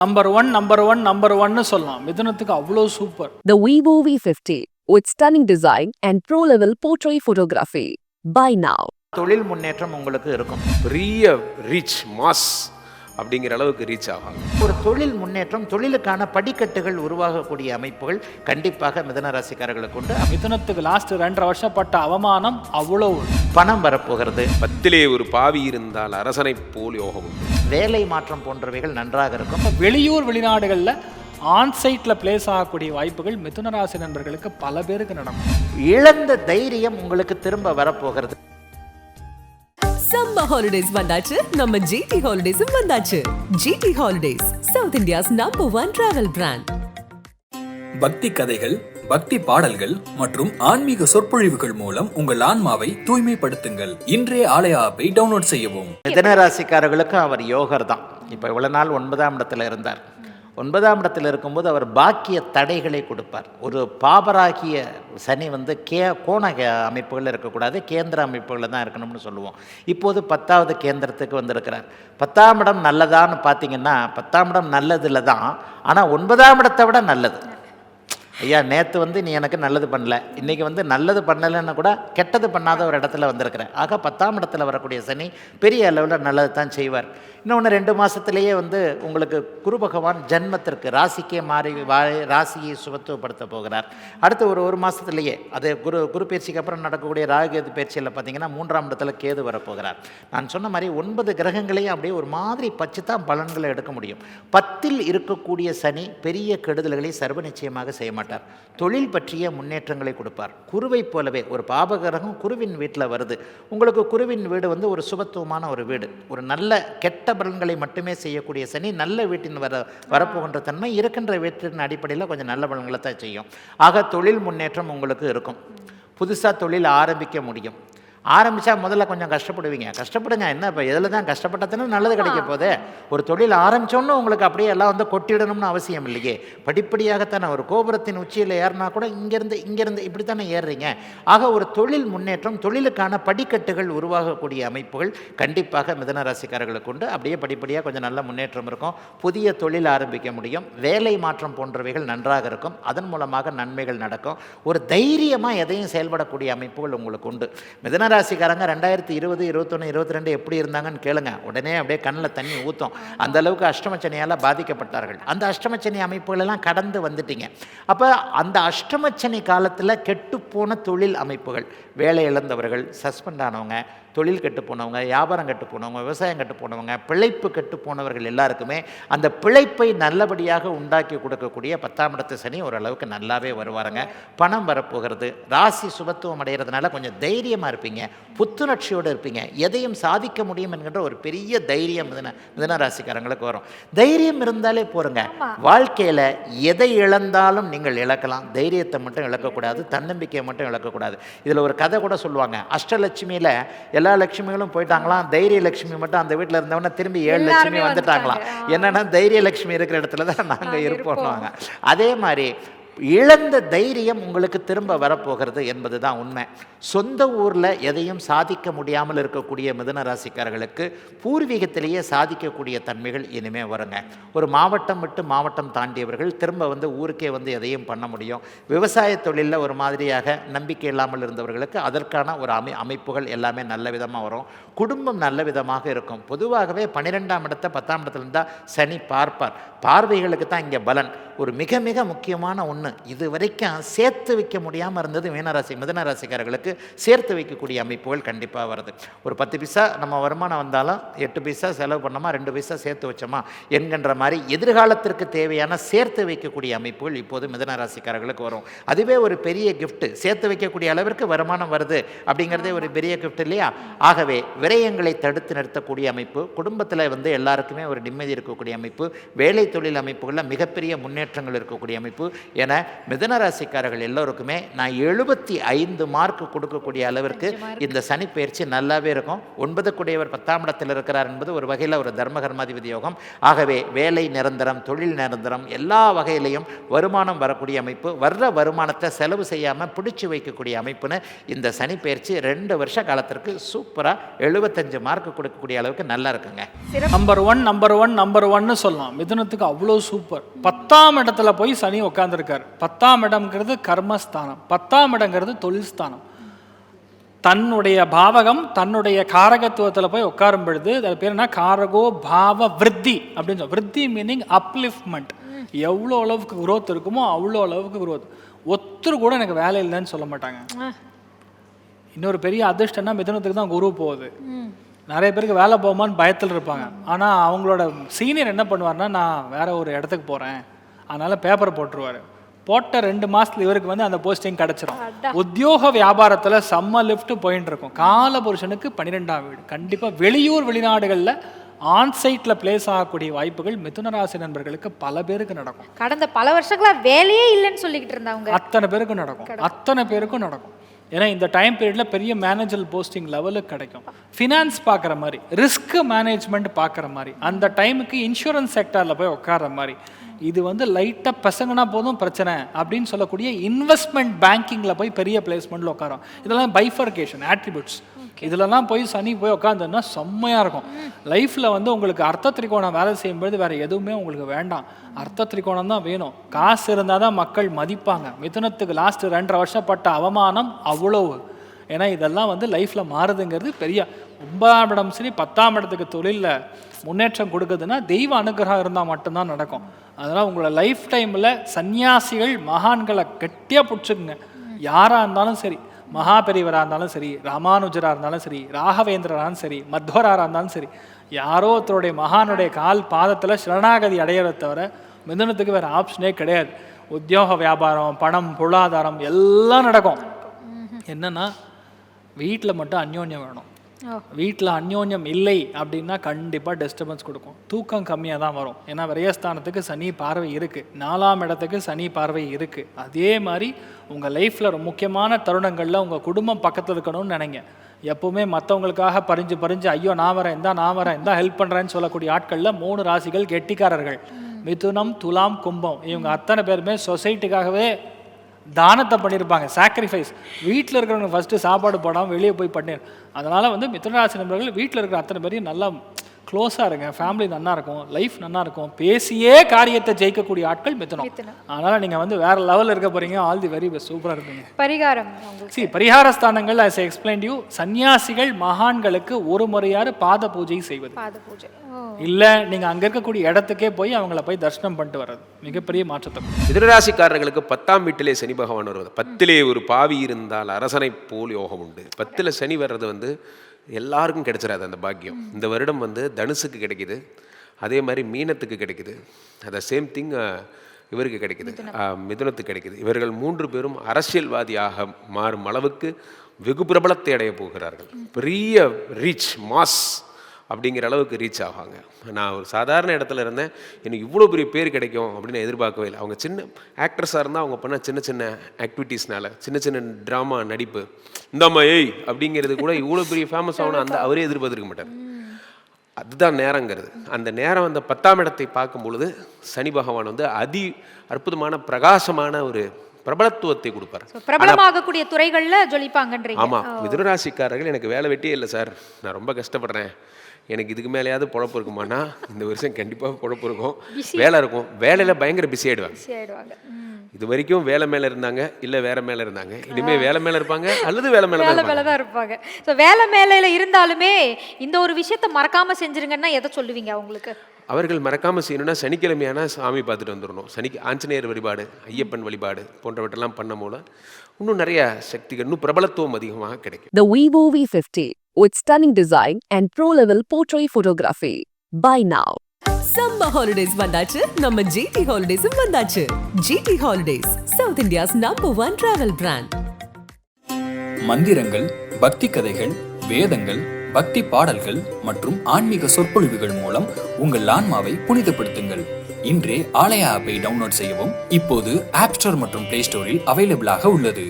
Number one number one number ஒன்னு சொல்லலாம் மிதுனத்துக்கு அவ்வளோ super The Vivo V50 with stunning design and pro-level portrait photography. Buy now. தொழில் முன்னேற்றம் உங்களுக்கு இருக்கும் பெரிய ரீச் மாஸ் அப்படிங்கிற அளவுக்கு ரீச் ஆகும் ஒரு தொழில் முன்னேற்றம் தொழிலுக்கான படிக்கட்டுகள் உருவாகக்கூடிய அமைப்புகள் கண்டிப்பாக மிதன ராசிக்காரர்களுக்கு உண்டு மிதுனத்துக்கு லாஸ்ட் ரெண்டரை வருஷம் பட்ட அவமானம் அவ்வளோ பணம் வரப்போகிறது. பத்திலே ஒரு பாவி இருந்தால் அரசனைப் போல் யோகம். வேலை மாற்றம் போன்றவைகள் நன்றாக இருக்கும். வெளியூர் வெளிநாடுகளில் ஆன்சைட்டில் பிளேஸ் ஆகக்கூடிய வாய்ப்புகள் மிதுன ராசி நண்பர்களுக்கு பல பேருக்கு நடக்கும். இழந்த தைரியம் உங்களுக்கு திரும்ப வரப்போகிறது. சம்மர் ஹாலிடேஸ் வந்தாச்சு. நம்ம ஜிடி ஹாலிடேஸும் வந்தாச்சு. GT holidays south India's number one travel brand பக்தி கதைகள் பக்தி பாடல்கள் மற்றும் ஆன்மீக சொற்பொழிவுகள் மூலம் உங்கள் ஆன்மாவை தூய்மைப்படுத்துங்கள். இன்றைய ஆலய ஆப்பை டவுன்லோட் செய்யவும். மிதன ராசிக்காரர்களுக்கு அவர் யோகர் தான் இப்போ இவ்வளோ நாள் ஒன்பதாம் இடத்துல இருந்தார். ஒன்பதாம் இடத்தில் இருக்கும்போது அவர் பாக்கிய தடைகளை கொடுப்பார். ஒரு பாபராகிய சனி வந்து கே கோண அமைப்புகளில் இருக்கக்கூடாது கேந்திர அமைப்புகளில் தான் இருக்கணும்னு சொல்லுவோம். இப்போது பத்தாவது கேந்திரத்துக்கு வந்திருக்கிறார். பத்தாம் இடம் நல்லதான்னு பார்த்தீங்கன்னா பத்தாம் இடம் நல்லதில் தான் ஆனால் ஒன்பதாம் இடத்தை விட நல்லது. ஐயா நேற்று வந்து நீ எனக்கு நல்லது பண்ணல. இன்றைக்கி வந்து நல்லது பண்ணலைன்னு கூட கெட்டது பண்ணாத ஒரு இடத்துல வந்திருக்கிறேன் ஆக பத்தாம் இடத்துல வரக்கூடிய சனி பெரிய அளவில் நல்லது தான் செய்வார். இன்னொன்று ரெண்டு மாதத்துலேயே வந்து உங்களுக்கு குரு பகவான் ஜென்மத்திற்கு ராசிக்கே மாறி வா ராசியை சுபத்துவப்படுத்த போகிறார். அடுத்து ஒரு ஒரு மாதத்துலேயே அது குரு குரு பயிற்சிக்கு அப்புறம் நடக்கக்கூடிய ராகுகேது பயிற்சியில் பார்த்தீங்கன்னா மூன்றாம் இடத்துல கேது வரப்போகிறார். நான் சொன்ன மாதிரி ஒன்பது கிரகங்களையும் அப்படியே ஒரு மாதிரி பச்சு தான் பலன்களை எடுக்க முடியும். பத்தில் இருக்கக்கூடிய சனி பெரிய கெடுதல்களை சர்வ நிச்சயமாக செய்ய மாட்டார். தொழில் பற்றிய முன்னேற்றங்களை கொடுப்பார். குருவை போலவே ஒரு பாபகிரகம் குருவின் வீட்டில் வருது. உங்களுக்கு குருவின் வீடு வந்து ஒரு சுபத்துவமான ஒரு வீடு. ஒரு நல்ல கெட்ட பலன்களை மட்டுமே செய்யக்கூடிய சனி நல்ல வீட்டின் வர வரப்போகின்ற தன்மை இருக்கின்ற வீட்டின் அடிப்படையில் கொஞ்சம் நல்ல பலன்களை தான் செய்யும். ஆக தொழில் முன்னேற்றம் உங்களுக்கு இருக்கும். புதுசாக தொழில் ஆரம்பிக்க முடியும். ஆரம்பித்தா முதல்ல கொஞ்சம் கஷ்டப்படுவீங்க. கஷ்டப்படுங்க என்ன இப்போ எதில் தான் கஷ்டப்பட்டதுன்னு நல்லது கிடைக்க போதே ஒரு தொழில் ஆரம்பித்தோன்னு உங்களுக்கு அப்படியே எல்லாம் வந்து கொட்டிடணும்னு அவசியம் இல்லையே. படிப்படியாகத்தானே ஒரு கோபுரத்தின் உச்சியில் ஏறினா கூட இங்கேருந்து இங்கேருந்து இப்படி தானே ஏறுறீங்க. ஆக ஒரு தொழில் முன்னேற்றம் தொழிலுக்கான படிக்கட்டுகள் உருவாகக்கூடிய அமைப்புகள் கண்டிப்பாக மிதன ராசிக்காரர்களுக்கு உண்டு. அப்படியே படிப்படியாக கொஞ்சம் நல்ல முன்னேற்றம் இருக்கும். புதிய தொழில் ஆரம்பிக்க முடியும். வேலை மாற்றம் போன்றவைகள் நன்றாக இருக்கும். அதன் மூலமாக நன்மைகள் நடக்கும். ஒரு தைரியமாக எதையும் செயல்படக்கூடிய அமைப்புகள் உங்களுக்கு உண்டு. மிதன ராசிக்காரங்க ரெண்டாயிரத்தி இருபது இருபத்தொன்று இருபத்தி ரெண்டு எப்படி இருந்தாங்கன்னு கேளுங்க. உடனே அப்படியே கண்ணில் தண்ணி ஊற்றும் அந்த அளவுக்கு அஷ்டமச்சனியால் பாதிக்கப்பட்டார்கள். அந்த அஷ்டமச்சனி அமைப்புகளெல்லாம் கடந்து வந்துட்டீங்க. அப்போ அந்த அஷ்டமச்சனி காலத்தில் கெட்டுப்போன தொழில் அமைப்புகள் வேலை இழந்தவர்கள் சஸ்பெண்ட் ஆனவங்க தொழில் கெட்டு போனவங்க வியாபாரம் கெட்டு போனவங்க விவசாயம் கெட்டு போனவங்க பிழைப்பு கெட்டு போனவர்கள் எல்லாருக்குமே அந்த பிழைப்பை நல்லபடியாக உண்டாக்கி கொடுக்கக்கூடிய பத்தாம் இடத்து சனி ஓரளவுக்கு நல்லாவே வருவாருங்க. பணம் வரப்போகிறது. ராசி சுபத்துவம் அடைகிறதுனால கொஞ்சம் தைரியமாக இருப்பீங்க. புத்துணர்ச்சியோடு இருப்பீங்க. எதையும் சாதிக்க முடியும் என்கின்ற ஒரு பெரிய தைரியம் மிதன மிதன ராசிக்காரங்களுக்கு வரும். தைரியம் இருந்தாலே போருங்க. வாழ்க்கையில் எதை இழந்தாலும் நீங்கள் இழக்கலாம். தைரியத்தை மட்டும் இழக்கக்கூடாது தன்னம்பிக்கையை மட்டும் இழக்கக்கூடாது இதில் ஒரு கதை கூட சொல்லுவாங்க. அஷ்டலட்சுமியில் எல்லா லட்சுமிகளும் போயிட்டாங்களாம் தைரிய லட்சுமி மட்டும் அந்த வீட்டில் இருந்தவொடனே திரும்பி ஏழு லட்சுமி வந்துட்டாங்களாம் என்னன்னா தைரிய லட்சுமி இருக்கிற இடத்துல தான் நாங்கள் இருப்போம்னுவாங்க அதே மாதிரி இழந்த தைரியம் உங்களுக்கு திரும்ப வரப்போகிறது என்பது தான் உண்மை. சொந்த ஊரில் எதையும் சாதிக்க முடியாமல் இருக்கக்கூடிய மிதுன ராசிக்காரர்களுக்கு பூர்வீகத்திலேயே சாதிக்கக்கூடிய தன்மைகள் இனிமே வருங்க. ஒரு மாவட்டம் விட்டு மாவட்டம் தாண்டியவர்கள் திரும்ப வந்து ஊருக்கே வந்து எதையும் பண்ண முடியும். விவசாய தொழிலில் ஒரு மாதிரியாக நம்பிக்கை இல்லாமல் இருந்தவர்களுக்கு அதற்கான ஒரு அமை அமைப்புகள் எல்லாமே நல்ல விதமாக வரும். குடும்பம் நல்ல விதமாக இருக்கும். பொதுவாகவே பன்னிரெண்டாம் இடத்தை பத்தாம் இடத்துல இருந்தால் சனி பார்ப்பார். பார்வைகளுக்கு தான் இங்கே பலன். ஒரு மிக மிக முக்கியமான ஒன்று இது வரைக்கும் சேர்த்து வைக்க முடியாமல் இருந்தது மீனராசி மிதன ராசிக்காரர்களுக்கு சேர்த்து வைக்கக்கூடிய அமைப்புகள் கண்டிப்பாக வருது. ஒரு பத்து பைசா நம்ம வருமானம் வந்தாலும் எட்டு பைசா செலவு பண்ணோமா ரெண்டு பைசா சேர்த்து வச்சோமா என்கின்ற மாதிரி எதிர்காலத்திற்கு தேவையான சேர்த்து வைக்கக்கூடிய அமைப்புகள் இப்போது மிதன ராசிக்காரர்களுக்கு வரும். அதுவே ஒரு பெரிய கிஃப்ட்டு சேர்த்து வைக்கக்கூடிய அளவிற்கு வருமானம் வருது அப்படிங்கிறதே ஒரு பெரிய கிஃப்ட் இல்லையா? ஆகவே விரயங்களை தடுத்து நிறுத்தக்கூடிய அமைப்பு குடும்பத்தில் வந்து எல்லாருக்குமே ஒரு நிம்மதி இருக்கக்கூடிய அமைப்பு வேலை தொழில் அமைப்புகளில் மிகப்பெரிய முன்னேற்றங்கள் இருக்கக்கூடிய அமைப்பு என மிதன ராசிக்காரர்கள் எல்லோருக்குமே நான் எழுபத்தி ஐந்து மார்க் கொடுக்கக்கூடிய அளவிற்கு இந்த சனி பயிற்சி நல்லாவே இருக்கும். ஒன்பது கூடியவர் பத்தாம் இடத்தில் இருக்கிறார் என்பது ஒரு வகையில் ஒரு தர்மகர்மாதிபதி யோகம். ஆகவே வேலை நிரந்தரம் தொழில் நிரந்தரம் எல்லா வகையிலையும் வருமானம் வரக்கூடிய அமைப்பு வர்ற வருமானத்தை செலவு செய்யாமல் பிடிச்சு வைக்கக்கூடிய அமைப்புன்னு இந்த சனி பயிற்சி ரெண்டு வருஷ காலத்திற்கு சூப்பராக எழுபத்தஞ்சு மார்க் கொடுக்கக்கூடிய அளவுக்கு நல்லா இருக்குங்க. Number one number one number ஒன்னு சொல்லலாம். மிதுனத்துக்கு அவ்வளோ சூப்பர் பத்தாம் இடத்துல போய் சனி உட்காந்துருக்காரு பத்தாம் இடம்ங்கிறது கர்மஸ்தானம். பத்தாம் இடங்கிறது தொழில் ஸ்தானம் தன்னுடைய பாவகம் தன்னுடைய காரகத்துவத்தில் போய் உட்காரும் பொழுது அது பேர் என்ன? காரகோ பாவ விருத்தி அப்படின்னு சொல்ல விருத்தி மீனிங் அப்லிஃப்ட்மெண்ட் எவ்வளோ அளவுக்கு growth இருக்குமோ அவ்வளோ அளவுக்கு growth. ஒருத்தர் கூட எனக்கு வேலை இல்லைன்னு சொல்ல மாட்டாங்க. இன்னொரு பெரிய அதிர்ஷ்டம்னா மிதுனத்துக்கு தான் குரு போகுது. நிறைய பேருக்கு வேலை போகுமான்னு பயத்தில் இருப்பாங்க. ஆனால் அவங்களோட சீனியர் என்ன பண்ணுவார்னா நான் வேற ஒரு இடத்துக்கு போகிறேன் அதனால பேப்பர் போட்டுருவாரு. போட்ட ரெண்டு மாசத்துல இவருக்கு வந்து அந்த போஸ்டிங் கிடச்சிரும். உத்தியோக வியாபாரத்தில் செம்ம லிஃப்ட் போயிட்டு இருக்கும் கால புருஷனுக்கு பன்னிரெண்டாம் வீடு. கண்டிப்பாக வெளியூர் வெளிநாடுகளில் ஆன்சைட்டில் பிளேஸ் ஆகக்கூடிய வாய்ப்புகள் மிதுன ராசி நண்பர்களுக்கு பல பேருக்கு நடக்கும். கடந்த பல வருஷங்களா வேலையே இல்லைன்னு சொல்லிக்கிட்டு இருந்தவங்க. அத்தனை பேருக்கும் நடக்கும். அத்தனை பேருக்கும் நடக்கும். ஏன்னா இந்த டைம் பீரியடில் பெரிய மேனேஜர் போஸ்டிங் லெவலுக்கு கிடைக்கும். ஃபினான்ஸ் பார்க்குற மாதிரி ரிஸ்க் மேனேஜ்மெண்ட் பார்க்குற மாதிரி அந்த டைமுக்கு இன்சூரன்ஸ் செக்டாரில் போய் உட்கார மாதிரி இது வந்து லைட்டாக பசங்கன்னா போதும் பிரச்சனை அப்படின்னு சொல்லக்கூடிய இன்வெஸ்ட்மெண்ட் பேங்கிங்கில் போய் பெரிய பிளேஸ்மெண்ட்டில் உட்காரோம். இதெல்லாம் பைஃபர்கேஷன் ஆட்ரிபியூட்ஸ் இதுலலாம் போய் சனி போய் உட்காந்துன்னா செம்மையாக இருக்கும். லைஃப்பில் வந்து உங்களுக்கு அர்த்த திரிகோணம் வேலை செய்யும்போது வேறு எதுவுமே உங்களுக்கு வேண்டாம். அர்த்த திரிகோணம் தான் வேணும். காசு இருந்தால் தான் மக்கள் மதிப்பாங்க. மிதுனத்துக்கு லாஸ்ட் ரெண்டரை வருஷப்பட்ட அவமானம் அவ்வளவு. ஏன்னா இதெல்லாம் வந்து லைஃப்பில் மாறுதுங்கிறது பெரிய ஒன்பதாம் இடம் சரி பத்தாம் இடத்துக்கு தொழிலில் முன்னேற்றம் கொடுக்குதுன்னா தெய்வ அனுகிரகம் இருந்தால் மட்டும்தான் நடக்கும். அதனால் உங்களோட லைஃப் டைமில் சன்னியாசிகள் மகான்களை கெட்டியாக பிடிச்சிக்குங்க. யாராக இருந்தாலும் சரி. மகா பெரியவராக இருந்தாலும் சரி ராமானுஜராக இருந்தாலும் சரி ராகவேந்திரராக சரி மத்வராக இருந்தாலும் சரி யாரோ ஒருத்தருடைய மகானுடைய கால் பாதத்தில் சரணாகதி அடையிறத தவிர மிதுனத்துக்கு வேறு ஆப்ஷனே கிடையாது. உத்தியோக வியாபாரம் பணம் பொருளாதாரம் எல்லாம் நடக்கும். என்னன்னா வீட்டில் மட்டும் அந்யோன்யம் வேணும். வீட்டில் அந்யோன்யம் இல்லை அப்படின்னா கண்டிப்பாக டிஸ்டர்பன்ஸ் கொடுக்கும். தூக்கம் கம்மியாக தான் வரும். ஏன்னா விரயஸ்தானத்துக்கு சனி பார்வை இருக்குது நாலாம் இடத்துக்கு சனி பார்வை இருக்குது அதே மாதிரி உங்கள் லைஃப்பில் முக்கியமான தருணங்களில் உங்கள் குடும்பம் பக்கத்தில் இருக்கணும்னு நினைங்க. எப்போவுமே மற்றவங்களுக்காக பறிஞ்சு பறிஞ்சு ஐயோ நான் வரேன் இந்தா நான் வரேன் இந்தா ஹெல்ப் பண்ணுறேன்னு சொல்லக்கூடிய ஆட்களில் மூணு ராசிகள் கெட்டிக்காரர்கள். மிதுனம் துலாம் கும்பம். இவங்க அத்தனை பேருமே சொசைட்டிக்காகவே தானத்தை பண்ணியிருப்பாங்க சாக்ரிஃபைஸ் வீட்டில் இருக்கிறவங்க ஃபஸ்ட்டு சாப்பாடு போடாமல் வெளியே போய் பண்ணிடு அதனால் வந்து மிதுனராசி நண்பர்கள் வீட்டில் இருக்கிற அத்தனை பேரையும் நல்லா க்ளோஸாக இருங்க. ஃபேமிலி நல்லா இருக்கும். லைஃப் நல்லா இருக்கும். பேசியே காரியத்தை ஜெயிக்கக்கூடிய ஆட்கள் மிதுனம். அதனால் நீங்கள் வந்து வேறு லெவலில் இருக்க போகிறீங்க ஆல் தி வெரி பெஸ்ட் சூப்பராக இருப்பீங்க. பரிகாரம் உங்களுக்கு. சி பரிகார ஸ்தானங்கள் I explained you சன்னியாசிகள் மகான்களுக்கு ஒரு முறையாறு பாத பூஜை செய்வது. பாத பூஜை. ஓ. இல்லை நீங்கள் அங்கே இருக்கக்கூடிய இடத்துக்கே போய் அவங்கள போய் தரிசனம் பண்ணிட்டு வர்றது. மிகப்பெரிய மாற்றத்தை. கொடுக்கும். மிதுனராசிக்காரர்களுக்கு பத்தாம் வீட்டிலே சனி பகவான் வருவது பத்திலே ஒரு பாவி இருந்தால் அரசனை போல் யோகம் உண்டு. பத்தில் சனி வர்றது வந்து எல்லாருக்கும் கிடைச்சிடாது அந்த பாக்கியம். இந்த வருடம் வந்து தனுசுக்கு கிடைக்குது. அதே மாதிரி மீனத்துக்கு கிடைக்குது. அந்த சேம் திங் இவருக்கு கிடைக்குது. மிதுனத்துக்கு கிடைக்குது. இவர்கள் மூன்று பேரும் அரசியல்வாதியாக மாறும் அளவுக்கு வெகு பிரபலத்தை அடைய போகிறார்கள். பெரிய ரீச் மாஸ் அப்படிங்கிற அளவுக்கு ரீச் ஆவாங்க. நான் ஒரு சாதாரண இடத்துல இருந்தேன். எனக்கு இவ்வளோ பெரிய பேர் கிடைக்கும் அப்படின்னு எதிர்பார்க்கவே இல்லை. அவங்க சின்ன ஆக்ட்ரஸாக இருந்தால் அவங்க பண்ண சின்ன சின்ன ஆக்டிவிட்டீஸ்னால சின்ன சின்ன ட்ராமா நடிப்பு இந்தாம்மா ஏய் அப்படிங்கிறது கூட இவ்வளோ பெரிய ஃபேமஸ் ஆகணும் அந்த அவரே எதிர்பார்த்திருக்க மாட்டார். அதுதான் நேரங்கிறது அந்த நேரம் அந்த பத்தாம் இடத்தை பார்க்கும் பொழுது சனி பகவான் வந்து அதி அற்புதமான பிரகாசமான ஒரு பிரபலத்துவத்தை கொடுப்பார். பிரபலமாகக்கூடிய துறைகள்ல ஜொலிப்பாங்கன்றீங்க. ஆமாம் மிதுனராசிக்காரர்கள் எனக்கு வேலை வெட்டியே இல்லை சார். நான் ரொம்ப கஷ்டப்படுறேன். எனக்கு இதுக்கு மேலேயாவது பொழப்பு இருக்குமானா இந்த வருஷம் கண்டிப்பாக பொழப்பு இருக்கும். வேலை இருக்கும். வேலையில் பயங்கர பிஸி ம். இது வரைக்கும் வேலை மேலே இருந்தாங்க இல்லை வேற மேலே இருந்தாங்க. இனிமே வேலை மேலே இருப்பாங்க அல்லது வேலை மேலே தான் வேலை மேல தான் இருப்பாங்க. ஸோ வேலை மேலையில இருந்தாலுமே இந்த ஒரு விஷயத்த மறக்காம செஞ்சிருங்கன்னா எதை சொல்லுவீங்க அவங்களுக்கு? அவர்கள் மறக்காமல் செய்யணும்னா சனிக்கிழமையான சாமி பார்த்துட்டு வந்துடணும் சனிக்கு ஆஞ்சநேயர் வழிபாடு ஐயப்பன் வழிபாடு போன்றவற்றெல்லாம் பண்ணும் போல இன்னும் நிறைய சக்திகள் இன்னும் பிரபலத்துவம் அதிகமாக கிடைக்கும். The Vivo V50 with stunning design and pro-level portrait photography. Buy now. Summer holidays வந்தாச்சு நம்ம ஜிடி ஹாலிடேஸும் வந்தாச்சு GT holidays south India's number one travel brand மந்திரங்கள் பக்தி கதைகள் வேதங்கள் பக்தி பாடல்கள் மற்றும் ஆன்மீக சொற்பொழிவுகள் மூலம் உங்கள் ஆன்மாவை புனிதப்படுத்துங்கள் இன்றே ஆலயா ஆப்பை டவுன்லோட் செய்யவும் இப்போது ஆப் ஸ்டோர் மற்றும் பிளே ஸ்டோரில் அவைலபிளாக உள்ளது